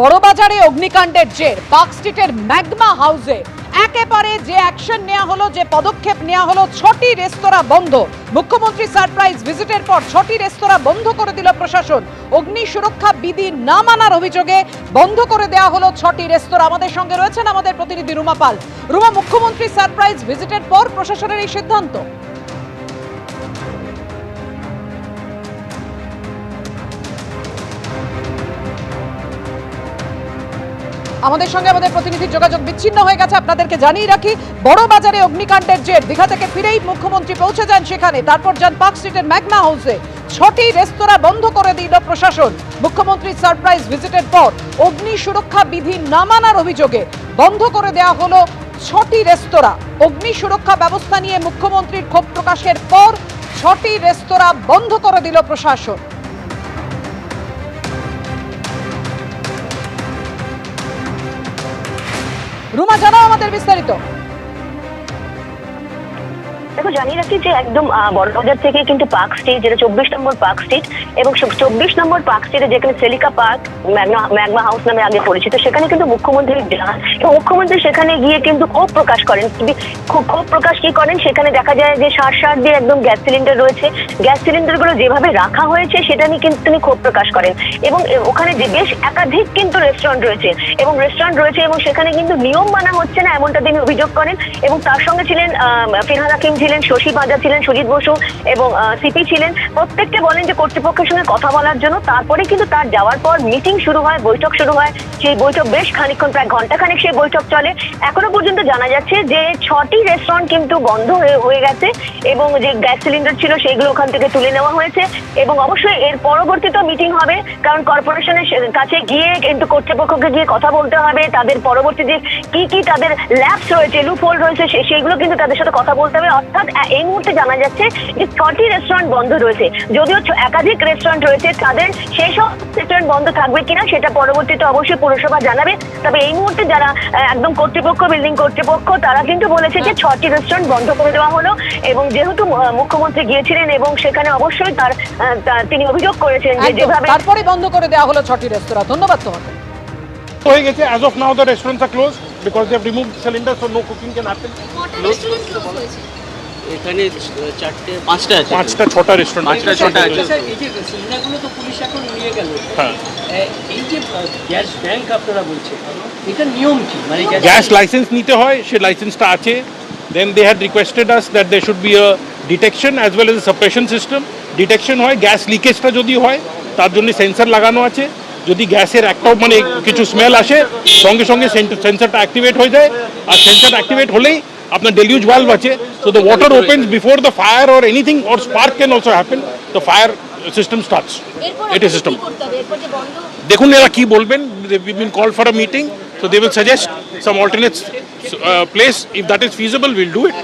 বড়বাজারে অগ্নিকাণ্ডের জের। পার্ক স্ট্রিটের ম্যাগমা হাউসে একেবারে যে অ্যাকশন নেওয়া হলো, যে পদক্ষেপ নেওয়া হলো, ছটি রেস্তোরাঁ বন্ধ। মুখ্যমন্ত্রী সারপ্রাইজ ভিজিটের পর ছটি রেস্তোরাঁ বন্ধ করে দিল প্রশাসন। অগ্নি সুরক্ষা বিধি না মানার অভিযোগে বন্ধ করে দেওয়া হলো ছটি রেস্তোরাঁ। আমাদের সঙ্গে রয়েছেন আমাদের প্রতিনিধি রুমা পাল। রুমা, মুখ্যমন্ত্রী সারপ্রাইজ ভিজিটের পর প্রশাসনের এই সিদ্ধান্ত? আমাদের সঙ্গে আমাদের প্রতিনিধির যোগাযোগ বিচ্ছিন্ন হয়ে গেছে। আপনাদেরকে জানিয়ে রাখি বড় বাজারে অগ্নিকাণ্ডের জের। দীঘা থেকে ফিরেই মুখ্যমন্ত্রী পৌঁছে যান সেখানে। তারপর যান পার্ক স্ট্রিটের ম্যাগমা হাউসে। ছটি রেস্তোরাঁ বন্ধ করে দিল প্রশাসন। মুখ্যমন্ত্রী সারপ্রাইজ ভিজিটের পর অগ্নি সুরক্ষা বিধি না মানার অভিযোগে বন্ধ করে দেওয়া হলো ছটি রেস্তোরাঁ। অগ্নি সুরক্ষা ব্যবস্থা নিয়ে মুখ্যমন্ত্রীর ক্ষোভ প্রকাশের পর ছটি রেস্তোরাঁ বন্ধ করে দিল প্রশাসন। রুমা জানাও আমাদের বিস্তারিত। দেখো, জানিয়ে রাখি যে একদম বড়বাজার থেকে কিন্তু পার্ক স্ট্রিট, যেটা চব্বিশ নম্বর পার্ক স্ট্রিট, এবং চব্বিশ নম্বর পার্ক স্ট্রিটে যেখানে সেলিকা পার্ক ম্যাগমা হাউস নামে আগে পরিচিত, সেখানে কিন্তু মুখ্যমন্ত্রী যান। মুখ্যমন্ত্রী সেখানে গিয়ে কিন্তু ক্ষোভ প্রকাশ করেন। ক্ষোভ প্রকাশ কি করেন? সেখানে দেখা যায় যে সার সার দিয়ে একদম গ্যাস সিলিন্ডার রয়েছে। গ্যাস সিলিন্ডারগুলো যেভাবে রাখা হয়েছে, সেটা নিয়ে কিন্তু তিনি ক্ষোভ প্রকাশ করেন। এবং ওখানে যে বেশ একাধিক কিন্তু রেস্টুরেন্ট রয়েছে। এবং রেস্টুরেন্ট রয়েছে, এবং সেখানে কিন্তু নিয়ম মানা হচ্ছে না, এমনটা তিনি অভিযোগ করেন। এবং তার সঙ্গে ছিলেন ফিরহাদ হাকিম ছিলেন, শশী বাজা ছিলেন, সুজিত বসু এবং সিপি ছিলেন। প্রত্যেককে বলেন যে কর্তৃপক্ষের সঙ্গে কথা বলার জন্য। তারপরে কিন্তু তার যাওয়ার পর মিটিং শুরু হয়, বৈঠক শুরু হয়। সেই বৈঠক বেশ খানিকক্ষণ, প্রায় ঘন্টাখানেক সেই বৈঠক চলে। এখনও পর্যন্ত জানা যাচ্ছে যে ছটি রেস্টুরেন্ট কিন্তু বন্ধ হয়ে গেছে এবং যে গ্যাস সিলিন্ডার ছিল সেগুলো ওখান থেকে তুলে নেওয়া হয়েছে এবং অবশ্যই এর পরবর্তীতে মিটিং হবে কারণ কর্পোরেশনের কাছে গিয়ে কিন্তু কর্তৃপক্ষকে গিয়ে কথা বলতে হবে। তাদের পরবর্তী যে কি কি তাদের ল্যাবস রয়েছে লুফোল রয়েছে সেইগুলো কিন্তু তাদের সাথে কথা বলতে হবে। অর্থাৎ এ- এই মুহূর্তে জানা যাচ্ছে যে ছটি রেস্টুরেন্ট বন্ধ রয়েছে। যদিও একাধিক রেস্টুরেন্ট রয়েছে তাদের সেই সব রেস্টুরেন্ট বন্ধ থাকবে কিনা সেটা পরবর্তীতে অবশ্যই পুরসভা জানাবে। তবে এই মুহূর্তে যারা একদম কর্তৃপক্ষ বিল্ডিং কর্তৃপক্ষ তারা কিন্তু বলেছে যে ছটি রেস্টুরেন্ট বন্ধ করে দেওয়া হলো এবং যেহেতু মুখ্যমন্ত্রী গিয়েছিলেন এবং সেখানে অবশ্যই তার আহ, তিনি অভিযোগ করেছেন যে যেভাবে তারপরে বন্ধ করে দেওয়া হলো ছটি রেস্তোরাঁ ধন্যবাদ তোমাকে। হয়ে গেছে as of now the restaurants are close because they have remove cylinder so no cooking can happen এখানে চারটে পাঁচটা আছে। পাঁচটা ছটা রেস্টুরেন্ট পাঁচটা ছটা আছে। এই যে সিলিন্ডারগুলো তো পুলিশ এখন নিয়ে গেল। হ্যাঁ। এই যে গ্যাস ব্যাংক আপনারা বলছেন এটা নিয়ম কি? মানে গ্যাস লাইসেন্স নিতে হয় সে লাইসেন্সটা আছে। Then they had requested us that they should be a detection as well as suppression system detection হয় গ্যাস লিকেজটা যদি হয় তার জন্য সেন্সার লাগানো আছে। যদি গ্যাসের একটাও মানে কিছু স্মেল আসে সঙ্গে সঙ্গে সেন্সারটা অ্যাক্টিভেট হয়ে যায়। আর সেন্সার অ্যাক্টিভেট হলেই আপনার ডেলিউজ ভালভ আছে so the water opens before the fire or anything or spark can also happen the fire system starts এটা সিস্টেম দেখুন এরা কি বলবেন we been call for a meeting so they will suggest some alternate place if that is feasible will do it